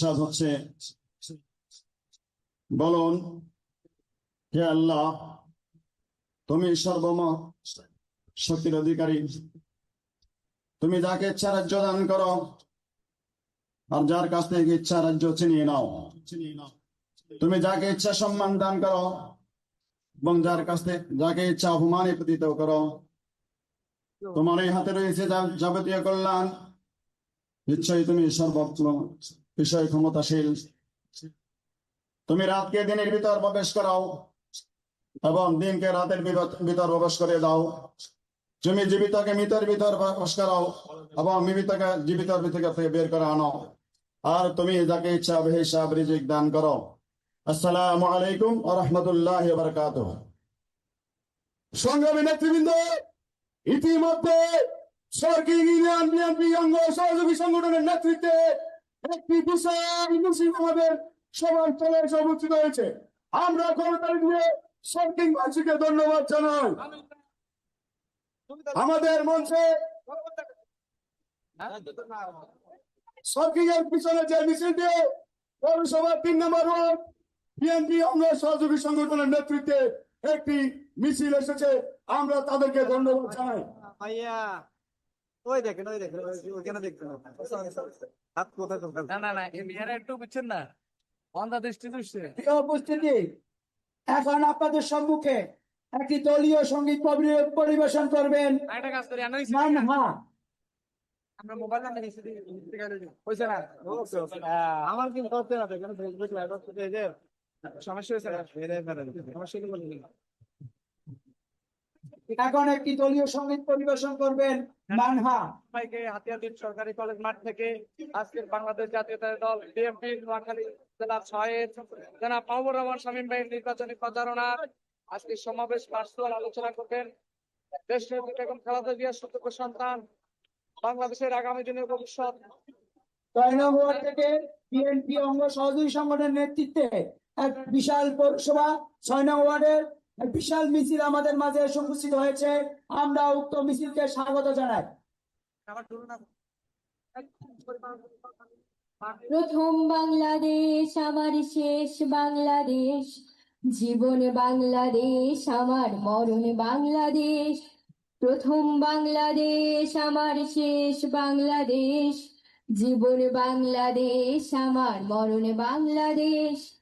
সাজ হচ্ছে বলুন, হে আল্লাহ, তুমি সর্বম শক্তির অধিকারী। তুমি যাকে ইচ্ছা রাজ্য দান করো, আর যার কাছ থেকে ইচ্ছা রাজ্য ছিনিয়ে নাও। তুমি যাকে ইচ্ছা সম্মান দান করো, এবং যার কাছ থেকে, যাকে ইচ্ছা অপমানে পতিত করো। তোমার এই হাতে রয়েছে যাবতীয় কল্যাণ। নিশ্চয়ই তুমি সর্বত্র বিষয় ক্ষমতাশীল। তুমি রাতকে দিনের ভিতর প্রবেশ করাও এবং দিনকে রাতের ভিতর- প্রবেশ করে দাও। তুমি জীবিতকে মৃতের ভিতর প্রবেশ করাও এবং মৃতকে জীবিতর ভিতর থেকে বের করে আনো। আর তুমি যাকে ইচ্ছা হিসাব রিজিক দান করো। আসসালামু আলাইকুম রাহমাতুল্লাহি ওয়া বারাকাতুহু। সংগ্রামী নেতৃবৃন্দ, ইতিমধ্যে সরকারি সহযোগী সংগঠনের নেতৃত্বে একটি বিশাল মুসলিম সবার তলে এসে উপস্থিত হয়েছে। আমরা ধন্যবাদ জানাই। আমাদের মঞ্চে সরকারের পিছনে যে মিছিলটি, পৌরসভার তিন নম্বর ওয়ার্ড, বিএনপি অঙ্গ সহযোগী সংগঠনের নেতৃত্বে একটি মিছিল এসেছে। আমরা তাদেরকে ধন্যবাদ জানাই। ওই দেখেন ওই দেখেন ওইখানে দেখবেন হাত কোথায় না না না এরা একটু বুঝছেন না। অন্ধা দৃষ্টি দৃষ্টি প্রিয় উপস্থিতি এখন আপনাদের সম্মুখে একটি দলীয় সংগীত পরিবেশন করবেন। একটা কাজ করি আমরা মোবাইল নাম্বার দিচ্ছি হয়েছে না? আমার কি করতে না ফেসবুক লাইভ সমস্যা হয়েছে না? ফেলে সমস্যা কি এখন একটি দলীয় সংগীত পরিবেশন করবেন মানহা। সবাইকে হাতিয়ারদিন সরকারি কলেজ মাঠ থেকে আজকের বাংলাদেশ জাতীয়তাবাদী দল বিএনপি নোয়াখালী জেলা ছয়ের জনাব রহমান শামীম ভাইয়ের নির্বাচনী প্রচারণা। আজকে সমাবেশ পার্সোনাল আলোচনা করবেন। দেশ নেত্রী বেগম খালেদা জিয়ার সুযোগ্য সন্তান বাংলাদেশের আগামী দিনের ভবিষ্যৎ। ছয় থেকে বিএনপি অঙ্গ সহযোগী সংগঠনের নেতৃত্বে এক বিশাল পৌরসভা ছয় নং ওয়ার্ডের বিশাল মিছিল আমাদের মাঝে উপস্থিত হয়েছে। আমরা উক্ত মিছিলকে স্বাগত জানাই। আমার ধরুন না প্রথম বাংলাদেশ আমার শেষ বাংলাদেশ। জীবন বাংলাদেশ আমার মরণ বাংলাদেশ। প্রথম বাংলাদেশ আমার শেষ বাংলাদেশ। জীবন বাংলাদেশ আমার মরণ বাংলাদেশ।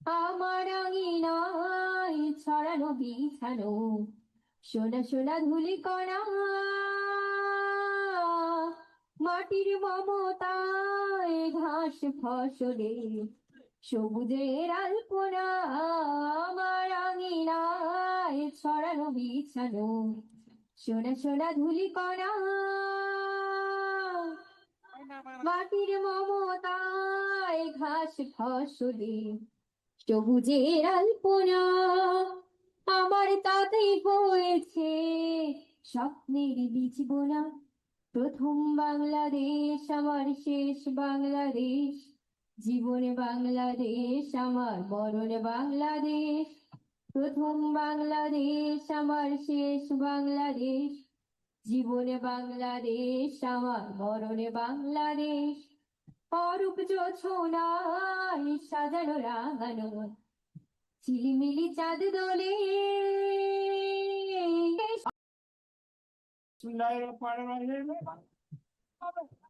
আমার আঙিনায় ছড়ানো বিছানো, সোনা সোনা ধুলি কণা মাটির মমতায় ঘাস ফসলে, সবুজের আলপনা। আমার আঙিনায় ছড়ানো বিছানো, সোনা সোনা ধুলি কণা মাটির মমতায় ঘাস ফসলে সবুজের আলপনা আমার তাতে হয়েছে স্বপ্নের বীজ বোনা প্রথম বাংলাদেশ, আমার শেষ বাংলাদেশ। জীবনে বাংলাদেশ, আমার মরণে বাংলাদেশ। প্রথম বাংলাদেশ, আমার শেষ বাংলাদেশ। জীবনে বাংলাদেশ, আমার মরণে বাংলাদেশ। অরূপ জোছনায় সাজানো রাঙানো ঝিলিমিলি চাঁদ দোলে। রহিম